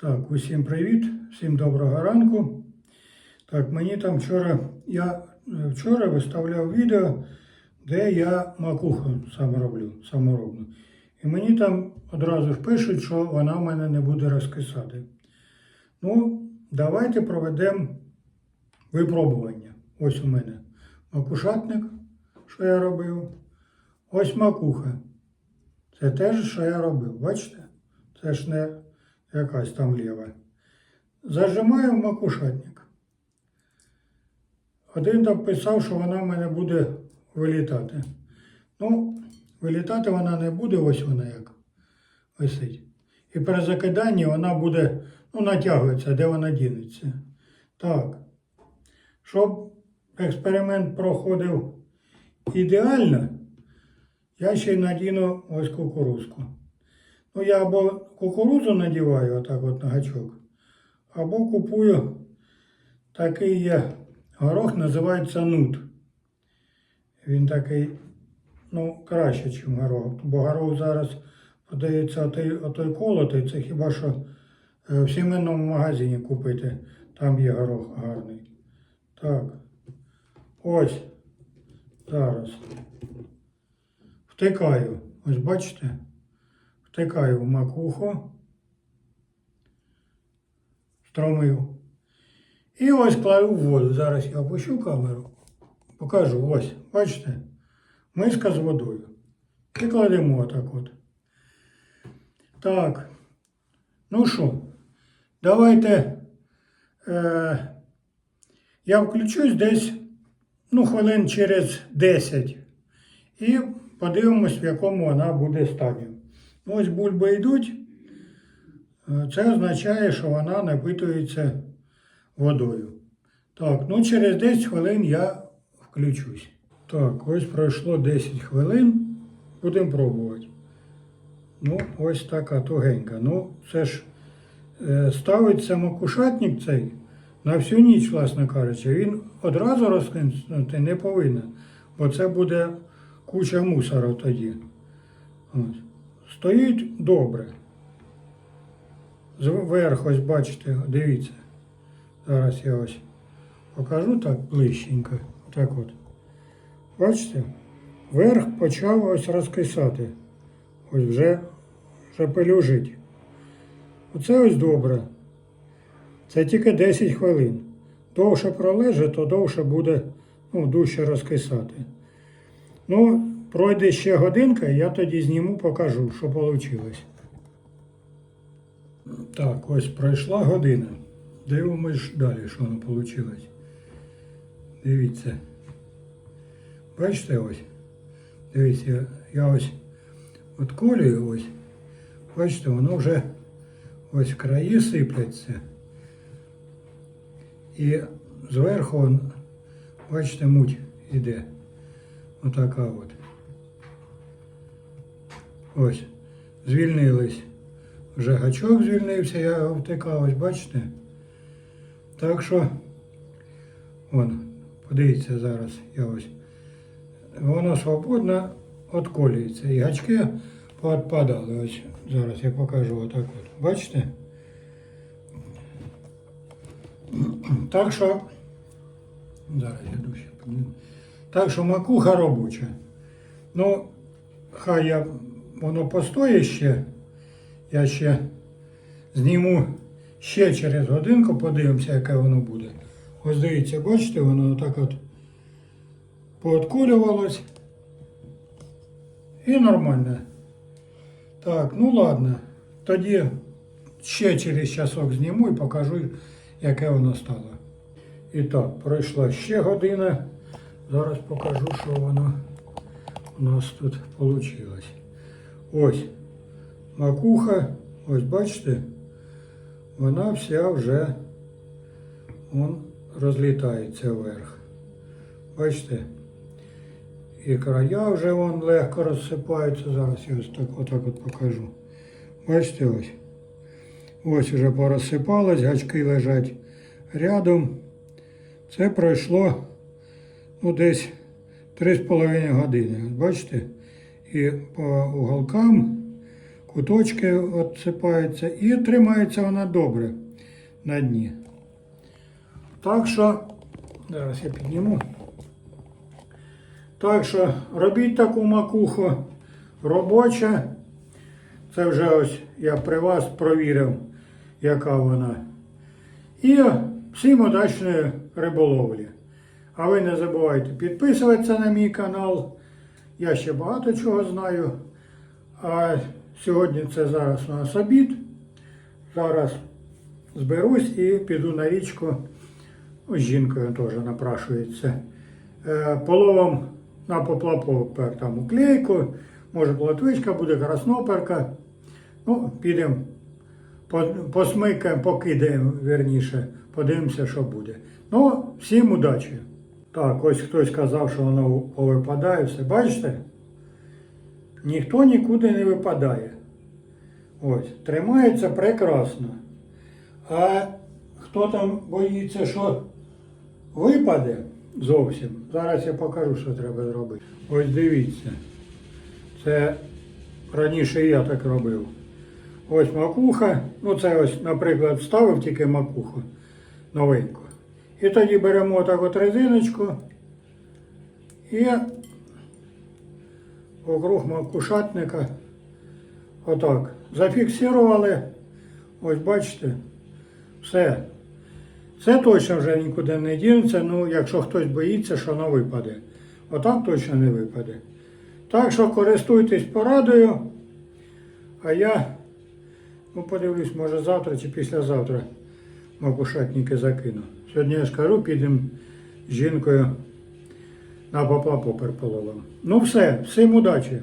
Так, усім привіт, всім доброго ранку. Так, мені там вчора, я е, вчора виставляв відео, де я макуху сам роблю, саморобну. І мені там одразу пишуть, що вона в мене не буде розкисати. Ну, давайте проведемо випробування. Ось у мене макушатник, що я робив. Ось макуха. Це теж, що я робив. Бачите? Це ж не якась там ліва. Зажимаю в макушатник. Один там писав, що вона в мене буде вилітати. Ну, вилітати вона не буде, ось вона як висить. І при закиданні вона буде, ну, натягується, де вона дінеться. Так. Щоб експеримент проходив ідеально, я ще й надіну ось кукурузку. Ну, я або кукурудзу надіваю отак от на гачок, або купую такий є горох, називається нут. Він такий, ну, краще, ніж горох. Бо горох зараз подається отой, отой колотий, це хіба що е, в сімейному магазині купити. Там є горох гарний. Так. Ось. Зараз. Втикаю. Ось бачите? Втикаю в макуху, стромив. І ось кладу в воду. Зараз я опущу камеру. Покажу. Ось, бачите? Миска з водою. І кладемо отак от. Так. Ну що, давайте. Е, я включусь десь ну, хвилин через 10. І подивимось, в якому вона буде стані. Ось бульби йдуть. Е, Це означає, що вона напитується водою. Так, ну через 10 хвилин я включусь. Так, ось пройшло 10 хвилин. Будемо пробувати. Ну, ось така тугенька. Ну, це ж е, ставиться макушатник цей на всю ніч, власне кажучи. Він одразу розкинути не повинен, бо це буде куча мусору тоді. Ось. Стоїть добре. Зверху, ось бачите, дивіться. Зараз я ось покажу так ближченько. Так от. Бачите? Верх почав ось розкисати. Ось вже, вже пелюжить. Оце ось добре. Це тільки 10 хвилин. Довше пролежить, то довше буде ну, дужче розкисати. Ну, пройде ще годинка, я тоді зніму, покажу, що вийшло. Так, ось пройшла година. Дивимось далі, що воно вийшло. Дивіться. Бачите ось? Дивіться, я, ось отколюю ось. Бачите, воно вже ось краї сипляться. І зверху, бачите, муть іде. Отака от. Ось. Звільнились. Вже гачок звільнився, я втикав, ось бачите. Так що, вон, подивіться зараз, я ось. Воно свободно отколюється. І гачки поотпадали. Ось зараз я покажу отак от. Бачите? Так що, зараз я подивлюсь. Так що макуха робоча. Ну, хай я воно постоїть ще. Я ще зніму ще через годинку, подивимося, яке воно буде. Ось дивіться, бачите, воно так от пооткулювалось. І нормально. Так, ну ладно. Тоді ще через часок зніму і покажу, яке воно стало. І так, пройшла ще година. Зараз покажу, що воно у нас тут вийшло. Ось макуха, ось бачите, вона вся вже он, розлітається вверх. Бачите? І края вже вон легко розсипаються. Зараз я ось так отак от покажу. Бачите ось. Ось вже порозсипалось, гачки лежать рядом. Це пройшло ну, десь 3,5 години. Бачите? І по уголкам куточки відсипаються і тримається вона добре на дні. Так що, зараз я підніму. Так що робіть таку макуху робоча. Це вже ось я при вас провірив, яка вона. І всім удачної риболовлі. А ви не забувайте підписуватися на мій канал. Я ще багато чого знаю. А сьогодні це зараз у нас обід. Зараз зберусь і піду на річку. З жінкою теж напрашується. Е, Половом на поплапок там уклейку. Може платвичка буде, красноперка. Ну, підемо, посмикаємо, покидаємо, верніше, подивимося, що буде. Ну, всім удачі. Так, ось хтось казав, що воно повипадає. Все, бачите? Ніхто нікуди не випадає. Ось, тримається прекрасно. А хто там боїться, що випаде зовсім, зараз я покажу, що треба зробити. Ось дивіться. Це раніше я так робив. Ось макуха. Ну це ось, наприклад, вставив тільки макуху новеньку. І тоді беремо так от резиночку і округ макушатника отак. Зафіксували. Ось бачите. Все. Це точно вже нікуди не дінеться, ну якщо хтось боїться, що воно випаде. Отак точно не випаде. Так що користуйтесь порадою. А я ну, подивлюсь, може завтра чи післязавтра макушатники закину. Сьогодні я скажу, кажу, підемо з жінкою на попа попер половимо. Ну все, всім удачі!